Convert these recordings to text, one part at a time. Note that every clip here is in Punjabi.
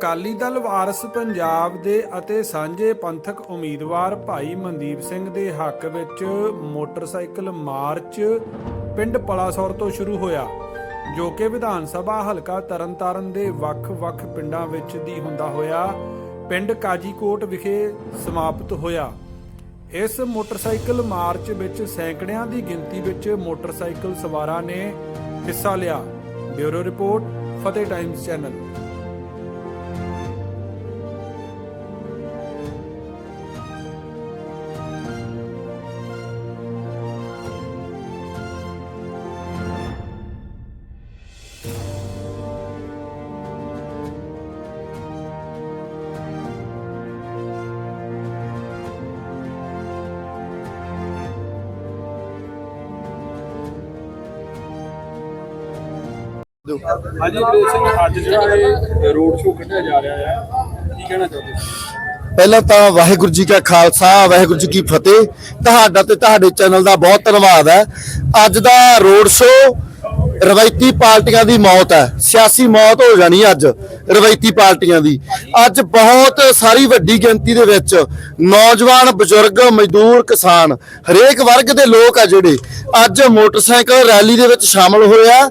ਅਕਾਲੀ ਦਲ ਵਾਰਸ ਪੰਜਾਬ ਦੇ ਅਤੇ ਸਾਂਝੇ ਪੰਥਕ ਉਮੀਦਵਾਰ ਭਾਈ ਮਨਦੀਪ ਸਿੰਘ ਦੇ ਹੱਕ ਵਿੱਚ ਮੋਟਰਸਾਈਕਲ ਮਾਰਚ ਪਿੰਡ ਪਲਾਸੌਰ ਤੋਂ ਸ਼ੁਰੂ ਹੋਇਆ, ਜੋ ਕਿ ਵਿਧਾਨ ਸਭਾ ਹਲਕਾ ਤਰਨਤਾਰਨ ਦੇ ਵੱਖ-ਵੱਖ ਪਿੰਡਾਂ ਵਿੱਚ ਦੀ ਹੁੰਦਾ ਹੋਇਆ, ਪਿੰਡ ਕਾਜੀਕੋਟ ਵਿਖੇ ਸਮਾਪਤ ਹੋਇਆ। ਇਸ ਮੋਟਰਸਾਈਕਲ ਮਾਰਚ ਵਿੱਚ ਸੈਂਕੜਿਆਂ ਦੀ ਗਿਣਤੀ ਵਿੱਚ ਮੋਟਰਸਾਈਕਲ ਸਵਾਰਾਂ ਨੇ ਹਿੱਸਾ ਲਿਆ। Bureau report, Fateh times channel. ਹਾਂਜੀ ਅੰਗਰੇਜ਼ ਸਿੰਘ, ਅੱਜ ਜਿਹੜਾ ਇਹ ਰੋਡ ਸ਼ੋਅ ਕੱਢਿਆ ਜਾ ਰਿਹਾ ਹੈ, ਕੀ ਕਹਿਣਾ ਚਾਹੁੰਦੇ ਪਹਿਲਾਂ ਤਾਂ ਵਾਹਿਗੁਰੂ ਜੀ ਕਾ ਖਾਲਸਾ, ਵਾਹਿਗੁਰੂ ਜੀ ਕੀ ਫਤਿਹ। ਤੁਹਾਡਾ ਤੇ ਤੁਹਾਡੇ ਚੈਨਲ ਦਾ ਬਹੁਤ ਧੰਨਵਾਦ ਹੈ। ਅੱਜ ਦਾ ਰੋਡ ਸ਼ੋਅ ਰਵਾਇਤੀ ਪਾਰਟੀਆਂ ਦੀ ਮੌਤ ਹੈ। ਸਿਆਸੀ ਮੌਤ ਹੋ ਜਾਣੀ ਅੱਜ। ਰਵਾਇਤੀ ਪਾਰਟੀਆਂ ਦੀ। ਅੱਜ ਬਹੁਤ ਸਾਰੀ ਵੱਡੀ ਗਿਣਤੀ ਦੇ ਵਿੱਚ ਨੌਜਵਾਨ, ਬਜ਼ੁਰਗ, ਮਜ਼ਦੂਰ, ਕਿਸਾਨ, ਹਰੇਕ ਵਰਗ ਦੇ ਲੋਕ ਆ ਜਿਹੜੇ ਅੱਜ ਮੋਟਰਸਾਈਕਲ ਰੈਲੀ ਦੇ ਵਿੱਚ ਸ਼ਾਮਲ ਹੋਏ ਆ।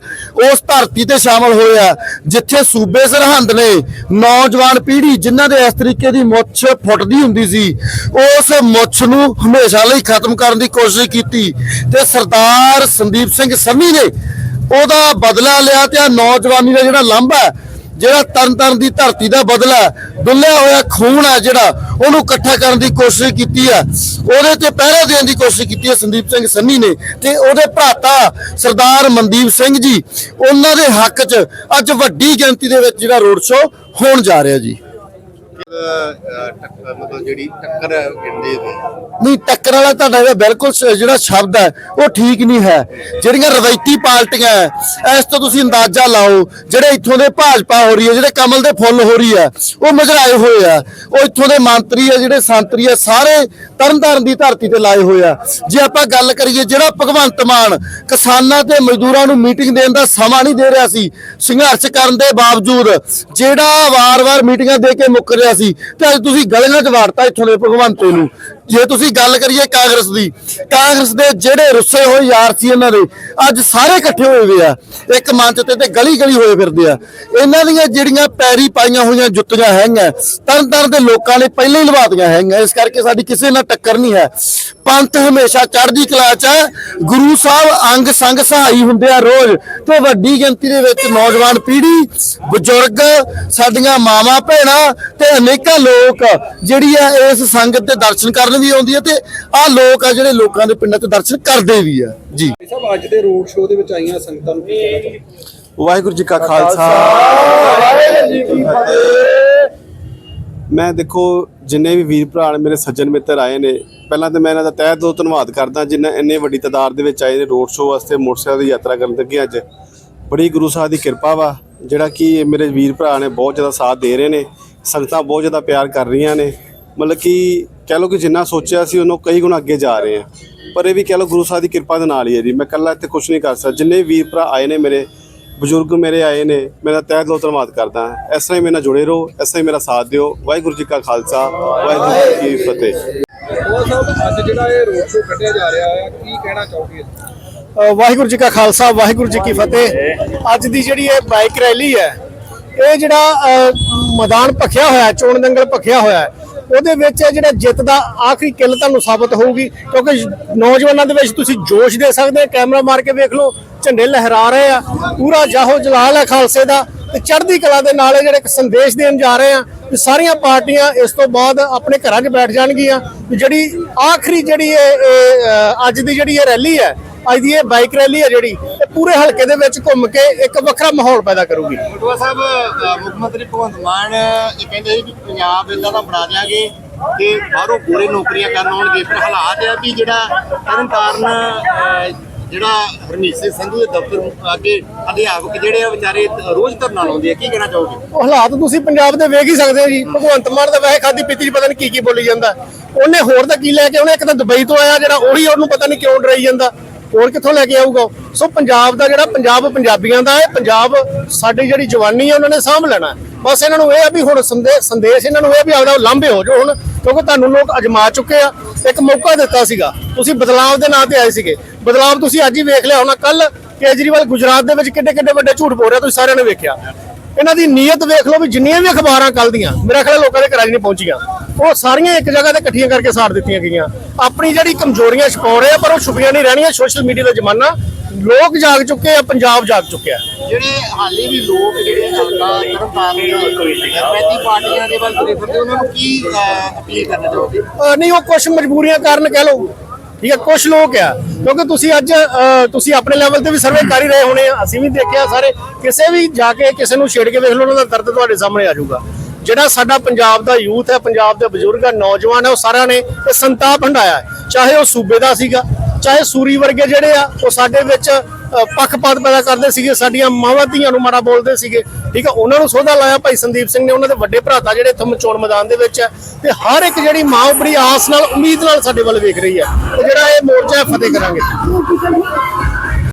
ਉਸ ਧਰਤੀ ਤੇ ਸ਼ਾਮਲ ਹੋਇਆ ਜਿੱਥੇ ਸੂਬੇ ਸਰਹੰਦ ਨੇ ਨੌਜਵਾਨ ਪੀੜ੍ਹੀ ਜਿਨ੍ਹਾਂ ਦੇ ਇਸ ਤਰੀਕੇ ਦੀ ਮੁੱਛ ਫੁੱਟਦੀ ਹੁੰਦੀ ਸੀ, ਉਸ ਮੁੱਛ ਨੂੰ ਹਮੇਸ਼ਾ ਲਈ ਖਤਮ ਕਰਨ ਦੀ ਕੋਸ਼ਿਸ਼ ਕੀਤੀ ਤੇ ਸਰਦਾਰ ਸੰਦੀਪ ਸਿੰਘ ਸੰਨੀ ਨੇ ਉਹਦਾ ਬਦਲਾ ਲਿਆ ਤੇ ਆ ਨੌਜਵਾਨੀ ਦਾ ਜਿਹੜਾ ਲਾਂਭਾ ਹੈ ਜਿਹੜਾ ਤਰਨ ਤਰਨ ਦੀ ਧਰਤੀ ਦਾ ਬਦਲਾ ਹੈ, ਡੁੱਲਿਆ ਹੋਇਆ ਖੂਨ ਹੈ ਜਿਹੜਾ ਉਹਨੂੰ ਇਕੱਠਾ ਕਰਨ ਦੀ ਕੋਸ਼ਿਸ਼ ਕੀਤੀ ਹੈ। ਉਹਦੇ ਤੇ ਪਹਿਰਾ ਦੇਣ ਦੀ ਕੋਸ਼ਿਸ਼ ਕੀਤੀ ਹੈ ਸੰਦੀਪ ਸਿੰਘ ਸੰਨੀ ਨੇ ਤੇ ਉਹਦੇ ਭਰਾਤਾ ਸਰਦਾਰ ਮਨਦੀਪ ਸਿੰਘ ਜੀ ਉਹਨਾਂ ਦੇ ਹੱਕ 'ਚ ਅੱਜ ਵੱਡੀ ਗਿਣਤੀ ਦੇ ਵਿੱਚ ਜਿਹੜਾ ਰੋਡ ਸ਼ੋਅ ਹੋਣ ਜਾ ਰਿਹਾ ਜੀ। ਮਤਲਬ ਜਿਹੜੀ ਟੱਕਰ ਗਿਣਦੇ ਨਹੀਂ, ਟੱਕਰ ਵਾਲਾ ਤੁਹਾਡਾ ਜਿਹੜਾ ਬਿਲਕੁਲ ਸ- ਜਿਹੜਾ ਸ਼ਬਦ ਹੈ, ਉਹ ਠੀਕ ਨਹੀਂ ਹੈ। ਜਿਹੜੀਆਂ ਰਵਾਇਤੀ ਪਾਰਟੀਆਂ ਹੈ, ਇਸ ਤੋਂ ਤੁਸੀਂ ਅੰਦਾਜ਼ਾ ਲਾਓ, ਜਿਹੜੇ ਇੱਥੋਂ ਦੇ ਭਾਜਪਾ ਹੋ ਰਹੀ ਹੈ, ਜਿਹੜੇ ਕਮਲ ਦੇ ਫੁੱਲ ਹੋ ਰਹੀ ਹੈ, ਉਹ ਮਜਰਾਏ ਹੋਏ ਆ। ਉਹ ਇੱਥੋਂ ਦੇ ਮੰਤਰੀ ਆ, ਜਿਹੜੇ ਸੰਤਰੀ ਆ, ਸਾਰੇ ਤਰਨਤਾਰਨ ਦੀ ਧਰਤੀ ਤੇ ਲਾਏ ਹੋਏ ਆ। ਜੇ ਆਪਾਂ ਗੱਲ ਕਰੀਏ, ਜਿਹੜਾ ਭਗਵੰਤ ਮਾਨ ਕਿਸਾਨਾਂ ਤੇ ਮਜ਼ਦੂਰਾਂ ਨੂੰ ਮੀਟਿੰਗ ਦੇਣ ਦਾ ਸਮਾਂ ਨਹੀਂ ਦੇ ਰਿਹਾ ਸੀ, ਸੰਘਰਸ਼ ਕਰਨ ਦੇ ਬਾਵਜੂਦ, ਜਿਹੜਾ ਵਾਰ-ਵਾਰ ਮੀਟਿੰਗਾਂ ਦੇ ਕੇ ਮੁੱਕ ਰਿਹਾ ਸੀ ਤੇ ਅੱਜ ਤੁਸੀਂ ਗਲੀਆਂ 'ਚ ਵਾੜਤਾ ਇੱਥੋਂ ਦੇ ਭਗਵੰਤ ਨੂੰ। ਜੇ ਤੁਸੀਂ ਗੱਲ ਕਰੀਏ ਕਾਂਗਰਸ ਦੀ, ਕਾਂਗਰਸ ਦੇ ਜਿਹੜੇ ਰੁੱਸੇ ਹੋਏ ਯਾਰ ਸੀ ਇਹਨਾਂ ਦੇ, ਅੱਜ ਸਾਰੇ ਇਕੱਠੇ ਹੋਏ ਹੋਏ ਆ। ਇੱਕ ਮੰਚ ਤੇ ਤੇ ਗਲੀ ਗਲੀ ਹੋਏ ਫਿਰਦੇ ਆ। ਇਹਨਾਂ ਦੀਆਂ ਜਿਹੜੀਆਂ ਪੈਰੀ ਪਾਈਆਂ ਹੋਈਆਂ ਜੁੱਤੀਆਂ ਹੈਗੀਆਂ ਤਰਨ ਤਾਰਨ ਦੇ ਲੋਕਾਂ ਨੇ ਪਹਿਲਾਂ ਹੀ ਲਵਾਤੀਆਂ ਹੈਗੀਆਂ। ਇਸ ਕਰਕੇ ਸਾਡੀ ਕਿਸੇ ਨਾਲ ਟੱਕਰ ਨਹੀਂ ਹੈ। ਪੰਥ ਹਮੇਸ਼ਾ ਚੜ੍ਹਦੀ ਕਲਾ 'ਚ ਹੈ ਗੁਰੂ ਸਾਹਿਬ ਅੰਗ ਸੰਗ ਸਹਾਈ ਹੁੰਦੇ ਆ ਰੋਜ਼। ਤੇ ਵੱਡੀ ਗਿਣਤੀ ਦੇ ਵਿੱਚ ਨੌਜਵਾਨ ਪੀੜ੍ਹੀ, ਬਜ਼ੁਰਗ, ਸਾਡੀਆਂ ਮਾਵਾਂ, ਭੈਣਾਂ ਤੇ ਅਨੇਕਾਂ ਲੋਕ ਜਿਹੜੀ ਆ ਇਸ ਸੰਗਤ ਦੇ ਦਰਸ਼ਨ ਕਰਨ ਵੀ ਆਉਂਦੀ ਹੈ ਤੇ ਆ ਲੋਕ ਆ ਜਿਹੜੇ ਲੋਕਾਂ ਦੇ ਪਿੰਡਾਂ 'ਚ ਦਰਸ਼ਨ ਕਰਦੇ ਵੀ ਆ। ਜੀ। ਸਾਹਿਬ ਅੱਜ ਦੇ ਰੋਡ ਸ਼ੋਅ ਦੇ ਵਿੱਚ ਆਈਆਂ ਸੰਗਤਾਂ ਨੂੰ ਕੀ ਕਹਿਣਾ ਚਾਹੁੰਦੇ? ਵਾਹਿਗੁਰੂ ਜੀ ਕਾ ਖਾਲਸਾ। ਮੈਂ ਦੇਖੋ ਜਿੰਨੇ ਵੀ ਵੀਰ ਭਰਾ ਨੇ ਮੇਰੇ ਸੱਜਣ ਮਿੱਤਰ ਆਏ ਨੇ ਪਹਿਲਾਂ ਤਾਂ ਮੈਂ ਇਹਨਾਂ ਦਾ ਤਹਿ ਦਿਲੋਂ ਧੰਨਵਾਦ ਕਰਦਾ ਜਿਨ੍ਹਾਂ ਇੰਨੇ ਵੱਡੀ ਤਾਦਾਦ ਦੇ ਵਿੱਚ ਆਏ ਨੇ ਰੋਡ ਸ਼ੋਅ ਵਾਸਤੇ ਮੋਟਰਸਾਈਕਲ ਦੀ ਯਾਤਰਾ ਕਰਨ ਲੱਗੇ ਅੱਜ। ਬੜੀ ਗੁਰੂ ਸਾਹਿਬ ਦੀ ਕਿਰਪਾ ਵਾ ਜਿਹੜਾ ਕਿ ਮੇਰੇ ਵੀਰ ਭਰਾ ਨੇ ਬਹੁਤ ਜ਼ਿਆਦਾ ਸਾਥ ਦੇ ਰਹੇ ਨੇ। ਸੰਗਤਾਂ ਬਹੁਤ ਜ਼ਿਆਦਾ ਪਿਆਰ ਕਰ ਰਹੀਆਂ ਨੇ। ਮਤਲਬ ਕਿ ਕਹਿ ਲਓ ਕਿ ਜਿੰਨਾ ਸੋਚਿਆ ਸੀ ਉਹਨੂੰ ਕਈ ਗੁਣਾ ਅੱਗੇ ਜਾ ਰਹੇ ਆ। ਪਰ ਇਹ ਵੀ ਕਹਿ ਲਓ ਗੁਰੂ ਸਾਹਿਬ ਦੀ ਕਿਰਪਾ ਦੇ ਨਾਲ ਹੀ ਹੈ ਜੀ। ਮੈਂ ਇਕੱਲਾ ਇੱਥੇ ਕੁਝ ਨਹੀਂ ਕਰ ਸਕਦਾ। ਜਿੰਨੇ ਵੀਰ ਭਰਾ ਆਏ ਨੇ ਮੇਰੇ ਬਜ਼ੁਰਗ ਮੇਰੇ ਆਏ ਨੇ ਮੇਰਾ ਤਹਿ ਦਿਲੋਂ ਧੰਨਵਾਦ ਕਰਦਾ ਇਸ ਤਰ੍ਹਾਂ ਹੀ ਮੇਰੇ ਨਾਲ ਜੁੜੇ ਰਹੋ ਇਸ ਤਰ੍ਹਾਂ ਹੀ ਮੇਰਾ ਸਾਥ ਦਿਓ। ਵਾਹਿਗੁਰੂ ਜੀ ਕਾ ਖਾਲਸਾ ਵਾਹਿਗੁਰੂ ਜੀ ਕੀ ਫਤਿਹ। ਉਹ ਸਾਹਿਬ ਅੱਜ ਜਿਹੜਾ ਇਹ ਰੋਡ ਸ਼ੋਅ ਕੱਢਿਆ ਜਾ ਰਿਹਾ ਹੈ ਕੀ ਕਹਿਣਾ ਚਾਹੋਗੇ? ਅ, ਵਾਹਿਗੁਰੂ ਜੀ ਕਾ ਖਾਲਸਾ ਵਾਹਿਗੁਰੂ ਜੀ ਕੀ ਫਤਿਹ। ਅੱਜ ਦੀ ਜਿਹੜੀ ਇਹ ਬਾਈਕ ਰੈਲੀ ਹੈ ਇਹ ਜਿਹੜਾ ਮੈਦਾਨ ਭਖਿਆ ਹੋਇਆ ਚੋਣ ਦੰਗਲ ਭਖਿਆ ਹੋਇਆ ਹੈ, ਉਹਦੇ ਵਿੱਚ ਇਹ ਜਿਹੜਾ ਜਿੱਤ ਦਾ ਆਖਰੀ ਕਿੱਲ ਤੁਹਾਨੂੰ ਸਾਬਤ ਹੋਊਗੀ ਕਿਉਂਕਿ ਨੌਜਵਾਨਾਂ ਦੇ ਵਿੱਚ ਤੁਸੀਂ ਜੋਸ਼ ਦੇ ਸਕਦੇ ਕੈਮਰਾ ਮਾਰ ਕੇ ਵੇਖ ਲਓ ਝੰਡੇ ਲਹਿਰਾ ਰਹੇ ਆ ਪੂਰਾ ਜਾਹੋ ਜਲਾਲ ਹੈ ਖਾਲਸੇ ਦਾ ਤੇ ਚੜ੍ਹਦੀ ਕਲਾ ਦੇ ਨਾਲ ਇਹ ਜਿਹੜੇ ਇੱਕ ਸੰਦੇਸ਼ ਦੇਣ ਜਾ ਰਹੇ ਆ ਕਿ ਸਾਰੀਆਂ ਪਾਰਟੀਆਂ ਇਸ ਤੋਂ ਬਾਅਦ ਆਪਣੇ ਘਰਾਂ 'ਚ ਬੈਠ ਜਾਣਗੀਆਂ ਵੀ ਜਿਹੜੀ ਆਖਰੀ ਜਿਹੜੀ ਇਹ ਅੱਜ ਦੀ ਜਿਹੜੀ ਇਹ ਰੈਲੀ ਹੈ ਅੱਜ ਦੀ ਇਹ ਬਾਈਕ ਰੈਲੀ ਹੈ ਜਿਹੜੀ ਇਹ ਪੂਰੇ ਹਲਕੇ ਦੇ ਵਿੱਚ ਘੁੰਮ ਕੇ ਇੱਕ ਵੱਖਰਾ ਮਾਹੌਲ ਪੈਦਾ ਕਰੂਗੀ। ਬਟੂਆ ਸਾਹਿਬ ਮੁੱਖ ਮੰਤਰੀ ਭਗਵੰਤ ਮਾਨ ਇਹ ਕਹਿੰਦੇ ਸੀ ਕਿ ਪੰਜਾਬ ਇਦਾਂ ਦਾ ਬਣਾ ਦਿਆਂਗੇ ਕਿ ਬਾਹਰੋਂ ਪੂਰੇ ਨੌਕਰੀਆਂ ਕਰਨ ਆਉਣਗੇ। ਪਰ ਹਾਲਾਤ ਇਹ ਆ ਵੀ ਜਿਹੜਾ ਤਰਨਤਾਰਨ ਅ, ਜਿਹੜਾ ਹਰਮੀਤ ਸਿੰਘ ਸੰਧੂ ਦੇ ਦਫ਼ਤਰ ਅੱਗੇ ਅਧਿਆਪਕ ਜਿਹੜੇ ਆ ਵਿਚਾਰੇ ਰੋਜ਼ ਧਰਨਾ ਲਾਉਂਦੇ ਆ ਕੀ ਕਹਿਣਾ ਚਾਹੋਗੇ? ਉਹ ਹਾਲਾਤ ਤੁਸੀਂ ਪੰਜਾਬ ਦੇ ਵੇਖ ਹੀ ਸਕਦੇ ਹੋ ਜੀ। ਭਗਵੰਤ ਮਾਨ ਦਾ ਵੈਸੇ ਖਾਦੀ ਪੀਤੀ ਪਤਾ ਨਹੀਂ ਕੀ ਕੀ ਬੋਲੀ ਜਾਂਦਾ। ਉਹਨੇ ਹੋਰ ਤਾਂ ਕੀ ਲੈ ਕੇ ਆਉਣਾ? ਇੱਕ ਤਾਂ ਦੁਬਈ ਤੋਂ ਆਇਆ ਜਿਹੜਾ ਉਹੀ ਉਹਨੂੰ ਪਤਾ ਨਹੀਂ ਕਿਉਂ ਡਰਾਈ ਜਾਂਦਾ। ਹੋਰ ਕਿੱਥੋਂ ਲੈ ਕੇ ਆਊਗਾ ਉਹ? ਸੋ ਪੰਜਾਬ ਦਾ ਜਿਹੜਾ ਪੰਜਾਬ ਪੰਜਾਬੀਆਂ ਦਾ ਹੈ, ਪੰਜਾਬ ਸਾਡੀ ਜਿਹੜੀ ਜਵਾਨੀ ਹੈ, ਉਹਨਾਂ ਨੇ ਸਾਂਭ ਲੈਣਾ ਬਸ ਇਹਨਾਂ ਨੂੰ ਇਹ ਆ ਵੀ ਹੁਣ ਸੰਦੇ- ਸੰਦੇਸ਼ ਇਹਨਾਂ ਨੂੰ ਇਹ ਵੀ ਆਪਦਾ ਲਾਂਭੇ ਹੋ ਜਾਓ ਹੁਣ, ਕਿਉਂਕਿ ਤੁਹਾਨੂੰ ਲੋਕ ਅਜਮਾ ਚੁੱਕੇ ਆ। ਇੱਕ ਮੌਕਾ ਦਿੱਤਾ ਸੀਗਾ। ਤੁਸੀਂ ਬਦਲਾਵ ਦੇ ਨਾਂ ਤੇ ਆਏ ਸੀਗੇ। ਬਦਲਾਵ ਤੁਸੀਂ ਅੱਜ ਹੀ ਵੇਖ ਲਿਆ ਹੋਣਾ ਕੱਲ ਕੇਜਰੀਵਾਲ ਗੁਜਰਾਤ ਦੇ ਵਿੱਚ ਕਿੱਡੇ ਕਿੱਡੇ ਵੱਡੇ ਝੂਠ ਬੋਲ ਰਿਹਾ, ਤੁਸੀਂ ਸਾਰਿਆਂ ਨੇ ਵੇਖਿਆ। ਇਹਨਾਂ ਦੀ ਨੀਅਤ ਵੇਖ ਲਓ ਵੀ ਜਿੰਨੀਆਂ ਵੀ ਅਖਬਾਰਾਂ ਕੱਲ ਦੀਆਂ ਮੇਰਾ ਖਿਆਲ ਲੋਕਾਂ ਦੇ ਘਰਾਂ 'ਚ ਨਹੀਂ ਪਹੁੰਚੀਆਂ। ਉਹ ਸਾਰੀਆਂ ਇੱਕ ਜਗ੍ਹਾ ਤੇ ਇਕੱਠੀਆਂ ਕਰਕੇ ਸਾੜ ਦਿੱਤੀਆਂ ਗਈਆਂ। ਆਪਣੀ ਜਿਹੜੀ ਕਮਜ਼ੋਰੀਆਂ ਛਪਾਉ ਰਹੇ ਆ ਪਰ ਉਹ ਛੁਪੀਆਂ ਨਹੀਂ ਰਹਿਣੀਆਂ ਸੋਸ਼ਲ ਮੀਡੀਆ ਦਾ ਜ਼ਮਾਨਾ। ਲੋਕ ਜਾਗ ਚੁੱਕੇ ਆ ਪੰਜਾਬ ਜਾਗ ਚੁੱਕਿਆ ਜਿਹੜੇ ਹਾਲੇ ਵੀ ਲੋਕ ਜਿਹੜੇ ਹਲਕਾ ਤਰਨਤਾਰਨ ਦੇ ਪਾਰਟੀਆਂ ਦੇ ਵੱਲ ਤੁਰੇ ਫਿਰਦੇ ਉਹਨਾਂ ਨੂੰ ਕੀ ਅਪੀਲ ਕਰਨਾ ਚਾਹੋਗੇ? ਨਹੀਂ ਉਹ ਕੁਝ ਮਜਬੂਰੀਆਂ ਕਾਰਨ ਕਹਿ ਲਓ। ਠੀਕ ਹੈ ਕੁਝ ਲੋਕ ਆ, ਕਿਉਂਕਿ ਤੁਸੀਂ ਅੱਜ ਤੁਸੀਂ ਆਪਣੇ ਲੈਵਲ ਤੇ ਵੀ ਸਰਵੇ ਕਰ ਹੀ ਰਹੇ ਹੋਣੇ ਅਸੀਂ ਵੀ ਦੇਖਿਆ ਸਾਰੇ, ਕਿਸੇ ਵੀ ਜਾ ਕੇ ਕਿਸੇ ਨੂੰ ਛੇੜ ਕੇ ਵੇਖ ਲਓ, ਉਹਨਾਂ ਦਾ ਦਰਦ ਤੁਹਾਡੇ ਸਾਹਮਣੇ ਆ ਜਾਊਗਾ। ਜਿਹੜਾ ਸਾਡਾ ਪੰਜਾਬ ਦਾ ਯੂਥ ਹੈ, ਪੰਜਾਬ ਦੇ ਬਜ਼ੁਰਗ ਹੈ ਨੌਜਵਾਨ ਹੈ ਉਹ ਸਾਰਿਆਂ ਨੇ ਇਹ ਸੰਤਾਪ ਹੰਡਾਇਆ ਚਾਹੇ ਉਹ ਸੂਬੇ ਦਾ ਸੀਗਾ, ਚਾਹੇ ਸੂਰੀ ਵਰਗੇ ਜਿਹੜੇ ਆ, ਉਹ ਸਾਡੇ ਵਿੱਚ ਪੱਖਪਾਤ ਪੈਦਾ ਕਰਦੇ ਸੀਗੇ, ਸਾਡੀਆਂ ਮਾਵਾਂ ਧੀਆਂ ਨੂੰ ਮਾੜਾ ਬੋਲਦੇ ਸੀਗੇ ਠੀਕ ਹੈ ਉਹਨਾਂ ਨੂੰ ਸੋਧਾ ਲਾਇਆ ਭਾਈ ਸੰਦੀਪ ਸਿੰਘ ਨੇ ਉਹਨਾਂ ਦੇ ਵੱਡੇ ਭਰਾਤਾ ਜਿਹੜੇ ਇੱਥੋਂ ਚੋਣ ਮੈਦਾਨ ਦੇ ਵਿੱਚ ਹੈ ਤੇ ਹਰ ਇੱਕ ਜਿਹੜੀ ਮਾਂ ਬੜੀ ਆਸ ਨਾਲ ਉਮੀਦ ਨਾਲ ਸਾਡੇ ਵੱਲ ਵੇਖ ਰਹੀ ਹੈ ਤੇ ਜਿਹੜਾ ਇਹ ਮੋਰਚਾ ਹੈ, ਫਤਿਹ ਕਰਾਂਗੇ।